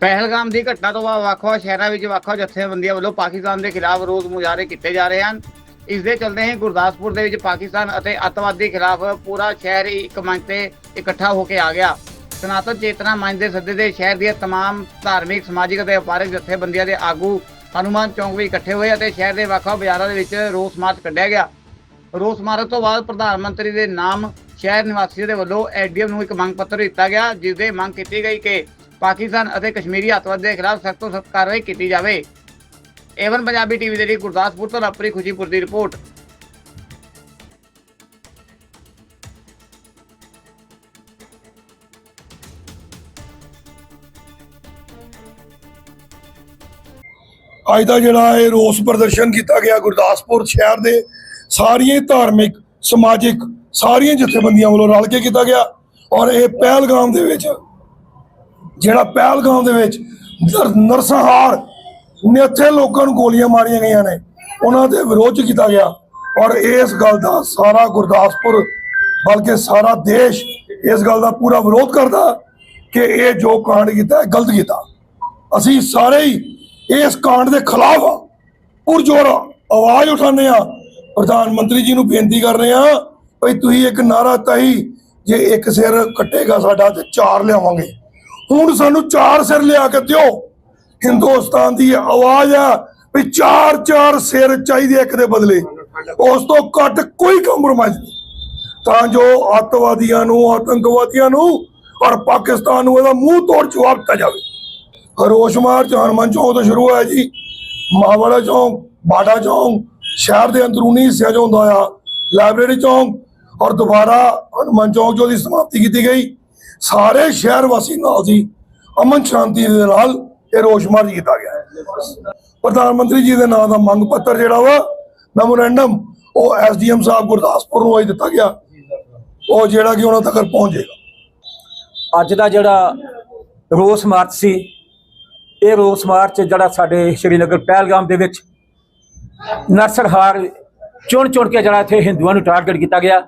ਪਹਿਲਗਾਮ ਦੀ ਘਟਨਾ ਤੋਂ ਬਾਅਦ ਵੱਖ-ਵੱਖ ਸ਼ਹਿਰਾਂ ਵਿੱਚ ਵੱਖ-ਵੱਖ ਜਥੇਬੰਦੀਆਂ ਵੱਲੋਂ ਪਾਕਿਸਤਾਨ ਦੇ ਖਿਲਾਫ ਰੋਸ ਮੁਜ਼ਾਹਰੇ ਕੀਤੇ ਜਾ ਰਹੇ ਹਨ ਇਸ ਦੇ ਚਲਦੇ ਹੀ ਗੁਰਦਾਸਪੁਰ ਦੇ ਵਿੱਚ ਪਾਕਿਸਤਾਨ ਅਤੇ ਅੱਤਵਾਦ ਦੇ ਖਿਲਾਫ ਪੂਰਾ ਸ਼ਹਿਰ ਹੀ ਇੱਕ ਮੰਚ ਤੇ ਇਕੱਠਾ ਹੋ ਕੇ ਆ ਗਿਆ ਸਨਾਤਨ ਚੇਤਨਾ ਮੰਚ ਦੇ ਸੱਦੇ ਦੇ ਸ਼ਹਿਰ ਦੀਆਂ तमाम ਧਾਰਮਿਕ ਸਮਾਜਿਕ ਅਤੇ ਵਪਾਰਕ ਜਥੇਬੰਦੀਆਂ ਦੇ ਆਗੂ ਹਨੂਮਾਨ ਚੌਂਕ ਵਿੱਚ ਇਕੱਠੇ ਹੋਏ ਅਤੇ ਸ਼ਹਿਰ ਦੇ ਵੱਖ-ਵੱਖ ਬਾਜ਼ਾਰਾਂ ਦੇ ਵਿੱਚ ਰੋਸ ਮਾਰਚ ਕੱਢਿਆ ਗਿਆ ਰੋਸ ਮਾਰਚ ਤੋਂ ਬਾਅਦ ਪ੍ਰਧਾਨ ਮੰਤਰੀ ਦੇ ਨਾਮ ਸ਼ਹਿਰ ਨਿਵਾਸੀਆਂ ਦੇ ਵੱਲੋਂ ਐਡੀਐਮ ਨੂੰ ਇੱਕ ਮੰਗ ਪੱਤਰ ਦਿੱਤਾ ਗਿਆ ਜਿਸ ਦੇ ਮੰਗ ਕੀਤੀ ਗਈ ਕਿ ਪਾਕਿਸਤਾਨ ਅਤੇ ਕਸ਼ਮੀਰੀ ਅੱਤਵਾਦ ਦੇ ਖਿਲਾਫ ਸਖਤ ਤੋਂ ਸਖਤ ਕਾਰਵਾਈ ਕੀਤੀ ਜਾਵੇ। ਏਵਨ ਪੰਜਾਬੀ ਟੀਵੀ ਦੇ ਲਈ ਗੁਰਦਾਸਪੁਰ ਤੋਂ ਲਵਪ੍ਰੀਤ ਖੁਸ਼ੀਪੁਰ ਦੀ ਰਿਪੋਰਟ। ਅੱਜ ਦਾ ਜਿਹੜਾ ਇਹ ਰੋਸ ਪ੍ਰਦਰਸ਼ਨ ਕੀਤਾ ਗਿਆ ਗੁਰਦਾਸਪੁਰ ਸ਼ਹਿਰ ਦੇ ਸਾਰੀਆਂ ਧਾਰਮਿਕ, ਸਮਾਜਿਕ ਸਾਰੀਆਂ ਜਥੇਬੰਦੀਆਂ ਵੱਲੋਂ ਰਲ ਕੇ ਕੀਤਾ ਗਿਆ ਔਰ ਇਹ ਪਹਿਲਗਾਮ ਦੇ ਵਿੱਚ ਜਿਹੜਾ ਪਹਿਲਗਾਮ ਦੇ ਵਿੱਚ ਨਰਸਹਾਰ ਨਰਸੰਹਾਰ ਨਿਹੱਥੇ ਲੋਕਾਂ ਨੂੰ ਗੋਲੀਆਂ ਮਾਰੀਆਂ ਗਈਆਂ ਨੇ। ਉਹਨਾਂ ਦੇ ਵਿਰੋਧ 'ਚ ਕੀਤਾ ਗਿਆ। ਔਰ ਇਸ ਗੱਲ ਦਾ ਸਾਰਾ ਗੁਰਦਾਸਪੁਰ, ਬਲਕਿ ਸਾਰਾ ਦੇਸ਼ ਇਸ ਗੱਲ ਦਾ ਪੂਰਾ ਵਿਰੋਧ ਕਰਦਾ ਕਿ ਇਹ ਜੋ ਕਾਂਡ ਕੀਤਾ ਹੈ ਗਲਤ ਕੀਤਾ। ਅਸੀਂ ਸਾਰੇ ਹੀ ਇਸ ਕਾਂਡ ਦੇ ਖਿਲਾਫ ਆ ਪੁਰਜੋਰ ਆਵਾਜ਼ ਉਠਾਉਂਦੇ ਆ ਪ੍ਰਧਾਨ ਮੰਤਰੀ ਜੀ ਨੂੰ ਬੇਨਤੀ ਕਰ ਰਹੇ ਆ ਭਈ ਤੁਸੀਂ ਇੱਕ ਨਾਰਾ ਤਾਈ, ਜੇ ਇੱਕ ਸਿਰ ਕੱਟੇਗਾ ਸਾਡਾ ਤੇ ਚਾਰ ਲਿਆਵਾਂਗੇ। ਹੁਣ ਸਾਨੂੰ ਚਾਰ ਸਿਰ ਲਿਆ ਕੇ ਦਿਓ। ਹਿੰਦੁਸਤਾਨ ਦੀ ਆਵਾਜ਼ ਆ ਵੀ ਚਾਰ ਚਾਰ ਸਿਰ ਚਾਹੀਦੇ ਇੱਕ ਦੇ ਬਦਲੇ। ਉਸ ਤੋਂ ਘੱਟ ਕੋਈ ਕੰਪਰੋਮਾਈਜ਼ ਨਹੀਂ। ਤਾਂ ਜੋ ਅੱਤਵਾਦੀਆਂ ਨੂੰ, ਆਤੰਕਵਾਦੀਆਂ ਨੂੰ ਔਰ ਪਾਕਿਸਤਾਨ ਨੂੰ ਇਹਦਾ ਮੂੰਹ ਤੋੜ ਜਵਾਬ ਦਿੱਤਾ ਜਾਵੇ। ਰੋਸ਼ ਮਾਰਚ ਹਨੂੰਮਾਨ ਚੌਂਕ ਤੋਂ ਸ਼ੁਰੂ ਹੋਇਆ ਜੀ। ਮਾਵਾਲਾ ਚੌਂਕ, ਬਾਡਾ ਚੌਂਕ, ਸ਼ਹਿਰ ਦੇ ਅੰਦਰੂਨੀ ਹਿੱਸਿਆਂ ਚੋਂ ਹੁੰਦਾ ਆ। ਲਾਇਬ੍ਰੇਰੀ ਚੌਂਕ ਔਰ ਦੁਬਾਰਾ ਹਨੂੰਮਾਨ ਚੌਂਕ 'ਚ ਉਹਦੀ ਸਮਾਪਤੀ ਕੀਤੀ ਗਈ। ਸਾਰੇ ਸ਼ਹਿਰ ਵਾਸੀ ਨਾਲ ਸੀ ਅਮਨ ਸ਼ਾਂਤੀ ਦੇ ਨਾਲ ਇਹ ਰੋਸ਼ ਮਾਰਚ ਕੀਤਾ ਗਿਆ ਹੈ। ਪ੍ਰਧਾਨ ਮੰਤਰੀ ਜੀ ਦੇ ਨਾਂ ਦਾ ਮੰਗ ਪੱਤਰ ਜਿਹੜਾ ਵਾ ਮੈਮੋਰੈਂਡਮ ਉਹ ਐਸਡੀਐਮ ਸਾਹਿਬ ਗੁਰਦਾਸਪੁਰ ਨੂੰ ਅੱਜ ਦਿੱਤਾ ਗਿਆ। ਉਹ ਜਿਹੜਾ ਕਿ ਉਹਨਾਂ ਤੱਕ ਪਹੁੰਚੇਗਾ ਅੱਜ ਦਾ ਜਿਹੜਾ ਰੋਸ ਮਾਰਚ ਸੀ, ਇਹ ਰੋਸ ਮਾਰਚ ਜਿਹੜਾ ਸਾਡੇ ਸ਼੍ਰੀਨਗਰ ਪਹਿਲਗਾਮ ਦੇ ਵਿੱਚ ਨਰਸਰਹਾਰ ਚੁਣ ਚੁਣ ਕੇ ਜਿਹੜਾ ਇੱਥੇ ਹਿੰਦੂਆਂ ਨੂੰ ਟਾਰਗੇਟ ਕੀਤਾ ਗਿਆ।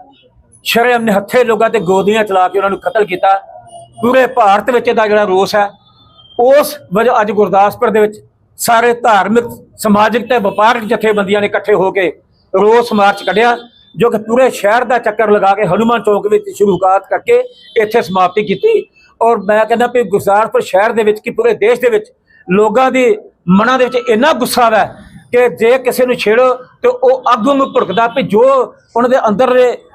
ਸ਼ਰਮ ਨੇ ਹੱਥੇ ਲੋਕਾਂ ਤੇ ਗੋਦੀਆਂ ਚਲਾ ਕੇ ਉਹਨਾਂ ਨੂੰ ਕਤਲ ਕੀਤਾ। ਪੂਰੇ ਭਾਰਤ ਵਿੱਚ ਇਹਦਾ ਜਿਹੜਾ ਰੋਸ ਹੈ, ਉਸ ਵਜ੍ਹਾ ਅੱਜ ਗੁਰਦਾਸਪੁਰ ਦੇ ਵਿੱਚ ਸਾਰੇ ਧਾਰਮਿਕ, ਸਮਾਜਿਕ ਤੇ ਵਪਾਰਕ ਜਥੇਬੰਦੀਆਂ ਨੇ ਇਕੱਠੇ ਹੋ ਕੇ ਰੋਸ ਮਾਰਚ ਕੱਢਿਆ, ਜੋ ਕਿ ਪੂਰੇ ਸ਼ਹਿਰ ਦਾ ਚੱਕਰ ਲਗਾ ਕੇ ਹਨੂਮਾਨ ਚੌਕ ਵਿੱਚ ਸ਼ੁਰੂਆਤ ਕਰਕੇ ਇੱਥੇ ਸਮਾਪਤੀ ਕੀਤੀ। ਔਰ ਮੈਂ ਕਹਿੰਦਾ ਕਿ ਗੁਰਦਾਸਪੁਰ ਸ਼ਹਿਰ ਦੇ ਵਿੱਚ ਕਿ ਪੂਰੇ ਦੇਸ਼ ਦੇ ਵਿੱਚ ਲੋਕਾਂ ਦੇ ਮਨਾਂ ਦੇ ਵਿੱਚ ਇੰਨਾ ਗੁੱਸਾ ਹੈ ਕਿ ਜੇ ਕਿਸੇ ਨੂੰ ਛੇੜੋ ਤੇ ਉਹ ਅੱਗ ਨੂੰ ਭੁੜਕਦਾ ਵੀ ਜੋ ਉਹਨਾਂ ਦੇ ਅੰਦਰ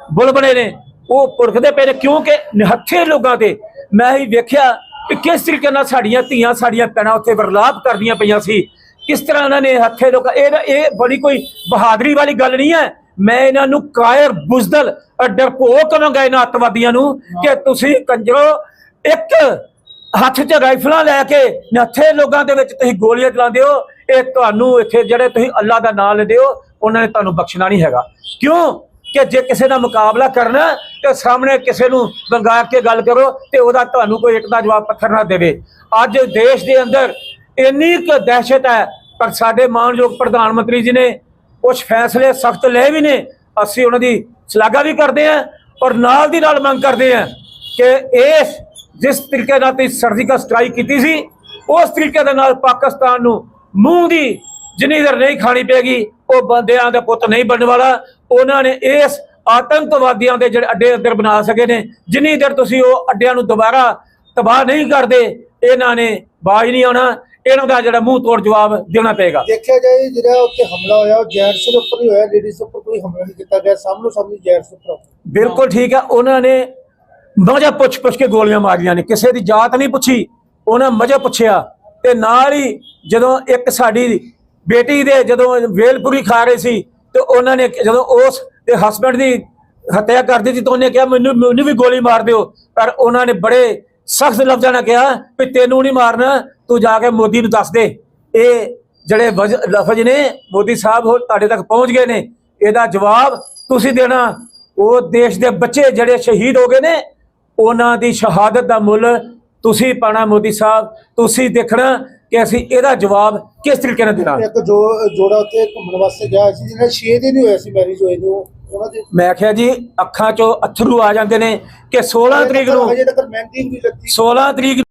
ਦੇ ਬੁਲਬਲੇ ਨੇ। ਉਹ ਪੁਰਖਦੇ ਪਏ ਨੇ ਕਿਉਂਕਿ ਨਿਹੱਥੇ ਲੋਕਾਂ ਤੇ ਮੈਂ ਹੀ ਵੇਖਿਆ ਕਿ ਕਿਸ ਤਰੀਕੇ ਨਾਲ ਸਾਡੀਆਂ ਧੀਆਂ, ਸਾਡੀਆਂ ਭੈਣਾਂ ਉੱਥੇ ਵਰਲਾਪ ਕਰਦੀਆਂ ਪਈਆਂ ਸੀ। ਕਿਸ ਤਰ੍ਹਾਂ ਇਹਨਾਂ ਨੇ ਹੱਥੇ ਲੋਕਾਂ ਇਹ ਇਹ ਬੜੀ ਕੋਈ ਬਹਾਦਰੀ ਵਾਲੀ ਗੱਲ ਨਹੀਂ ਹੈ। ਮੈਂ ਇਹਨਾਂ ਨੂੰ ਕਾਇਰ, ਬੁਜ਼ਦਲ ਡਰਪੋਕ ਕਹਾਂਗਾ ਇਹਨਾਂ ਅੱਤਵਾਦੀਆਂ ਨੂੰ ਕਿ ਤੁਸੀਂ ਕੰਜਰੋ, ਇੱਕ ਹੱਥ 'ਚ ਰਾਈਫਲਾਂ ਲੈ ਕੇ ਨੱਥੇ ਲੋਕਾਂ ਦੇ ਵਿੱਚ ਤੁਸੀਂ ਗੋਲੀਆਂ ਚਲਾਉਂਦੇ ਹੋ। ਇਹ ਤੁਹਾਨੂੰ ਇੱਥੇ ਜਿਹੜੇ ਤੁਸੀਂ ਅੱਲਾ ਦਾ ਨਾਮ ਲੈਂਦੇ ਹੋ, ਉਹਨਾਂ ਨੇ ਤੁਹਾਨੂੰ ਬਖਸ਼ਣਾ ਨਹੀਂ ਹੈਗਾ। ਕਿਉਂ? ਕਿ ਜੇ ਕਿਸੇ ਦਾ ਮੁਕਾਬਲਾ ਕਰਨਾ ਤੇ ਸਾਹਮਣੇ ਕਿਸੇ ਨੂੰ ਵੰਗਾਰ ਕੇ ਗੱਲ ਕਰੋ ਤੇ ਉਹਦਾ ਤੁਹਾਨੂੰ ਕੋਈ ਇੱਕ ਦਾ ਜਵਾਬ ਪੱਥਰ ਨਾ ਦੇਵੇ। ਅੱਜ ਦੇਸ਼ ਦੇ ਅੰਦਰ ਇੰਨੀ ਕੁ ਦਹਿਸ਼ਤ ਹੈ, ਪਰ ਸਾਡੇ ਮਾਨਯੋਗ ਪ੍ਰਧਾਨ ਮੰਤਰੀ ਜੀ ਨੇ ਕੁਝ ਫੈਸਲੇ ਸਖਤ ਲਏ ਵੀ ਨੇ। ਅਸੀਂ ਉਹਨਾਂ ਦੀ ਸ਼ਲਾਘਾ ਵੀ ਕਰਦੇ ਹਾਂ ਔਰ ਨਾਲ ਦੀ ਨਾਲ ਮੰਗ ਕਰਦੇ ਹਾਂ ਕਿ ਇਸ, ਜਿਸ ਤਰੀਕੇ ਨਾਲ ਤੁਸੀਂ ਸਰਜੀਕਲ ਸਟ੍ਰਾਈਕ ਕੀਤੀ ਸੀ, ਉਸ ਤਰੀਕੇ ਦੇ ਨਾਲ ਪਾਕਿਸਤਾਨ ਨੂੰ ਮੂੰਹ ਦੀ ਜਿੰਨੀ ਦੇਰ ਨਹੀਂ ਖਾਣੀ ਪੈਗੀ ਉਹ ਬੰਦਿਆਂ ਦਾ ਪੁੱਤ ਨਹੀਂ ਬਣਨ ਵਾਲਾ ਉਹਨਾਂ ਨੇ ਇਸ ਆਤੰਕਵਾਦੀਆਂ ਦੇ ਜਿਹੜੇ ਅੱਡੇ ਅੰਦਰ ਬਣਾ ਸਕੇ ਨੇ ਜਿੰਨੀ ਦੇਰ ਤੁਸੀਂ ਉਹ ਅੱਡਿਆਂ ਨੂੰ ਦੁਬਾਰਾ ਤਬਾਹ ਨਹੀਂ ਕਰਦੇ ਇਹਨਾਂ ਨੇ ਬਾਜ ਨਹੀਂ ਆਉਣਾ ਇਹਨਾਂ ਦਾ ਜਿਹੜਾ ਮੂੰਹ ਤੋੜ ਜਵਾਬ ਦੇਣਾ ਪਏਗਾ ਦੇਖਿਆ ਜਾਏ ਜਿਹੜਾ ਉੱਤੇ ਹਮਲਾ ਹੋਇਆ ਉਹ ਜੈਂਟਸ ਦੇ ਉੱਪਰ ਹੀ ਹੋਇਆ ਲੇਡੀਜ਼ ਉੱਪਰ ਕੋਈ ਹਮਲਾ ਨਹੀਂ ਕੀਤਾ ਗਿਆ ਸਾਹਮਣੇ ਸਾਹਮਣੇ ਜੈਂਟਸ ਉੱਪਰ। ਬਿਲਕੁਲ ਠੀਕ ਹੈ ਉਹਨਾਂ ਨੇ ਮਜ਼ਾ ਪੁੱਛ ਪੁੱਛ ਕੇ ਗੋਲੀਆਂ ਮਾਰੀਆਂ ਨੇ ਕਿਸੇ ਦੀ ਜਾਤ ਨਹੀਂ ਪੁੱਛੀ ਉਹਨਾਂ ਮਜ਼ਾ ਪੁੱਛਿਆ ਤੇ ਨਾਲ ਹੀ ਜਦੋਂ ਇੱਕ ਸਾਡੀ ਬੇਟੀ ਦੇ ਜਦੋਂ ਵੇਲਪੁਰੀ ਖਾ ਰਹੇ ਸੀ ਤੇ ਉਹਨਾਂ ਨੇ ਜਦੋਂ ਉਸ ਦੇ ਹਸਬੰਡ ਦੀ ਹੱਤਿਆ ਕਰ ਦਿੱਤੀ ਤਾਂ ਉਹਨੇ ਕਿਹਾ, ਮੈਨੂੰ ਮੈਨੂੰ ਵੀ ਗੋਲੀ ਮਾਰ ਦਿਓ। ਪਰ ਉਹਨਾਂ ਨੇ ਬੜੇ ਸਖਤ ਲਫ਼ਜ਼ਾਂ ਨਾਲ ਕਿਹਾ ਵੀ ਤੈਨੂੰ ਨਹੀਂ ਮਾਰਨਾ, ਤੂੰ ਜਾ ਕੇ ਮੋਦੀ ਨੂੰ ਦੱਸ ਦੇ। ਇਹ ਜਿਹੜੇ ਲਫ਼ਜ਼ ਨੇ, ਮੋਦੀ ਸਾਹਿਬ ਉਹ ਤੁਹਾਡੇ ਤੱਕ ਪਹੁੰਚ ਗਏ ਨੇ। ਇਹਦਾ ਜਵਾਬ ਤੁਸੀਂ ਦੇਣਾ। ਉਹ ਦੇਸ਼ ਦੇ ਬੱਚੇ ਜਿਹੜੇ ਸ਼ਹੀਦ ਹੋ ਗਏ ਨੇ, ਉਹਨਾਂ ਦੀ ਸ਼ਹਾਦਤ ਦਾ ਮੁੱਲ ਤੁਸੀਂ ਪਾਣਾ ਮੋਦੀ ਸਾਹਿਬ। ਤੁਸੀਂ ਦੇਖਣਾ ਕਿ ਅਸੀਂ ਇਹਦਾ ਜਵਾਬ ਕਿਸ ਤਰੀਕੇ ਨਾਲ ਦੇਣਾ? ਇੱਕ ਜੋ ਜੋੜਾ ਉੱਤੇ ਘੁੰਮਣ ਵਾਸਤੇ ਗਿਆ ਸੀ ਜਿਹੜਾ 6 ਦਿਨ ਹੀ ਹੋਇਆ ਸੀ ਮੈਰਿਜ ਹੋਏ ਨੂੰ ਉਹਨਾਂ ਦੇ ਮੈਂ ਆਖਿਆ ਜੀ ਅੱਖਾਂ 'ਚੋਂ ਅਥਰੂ ਆ ਜਾਂਦੇ ਨੇ ਕਿ 16 ਤਰੀਕ ਨੂੰ ਹਜੇ ਤੱਕ ਮਹਿੰਦੀ ਵੀ ਨਹੀਂ ਲੱਗੀ। 16 ਤਰੀਕ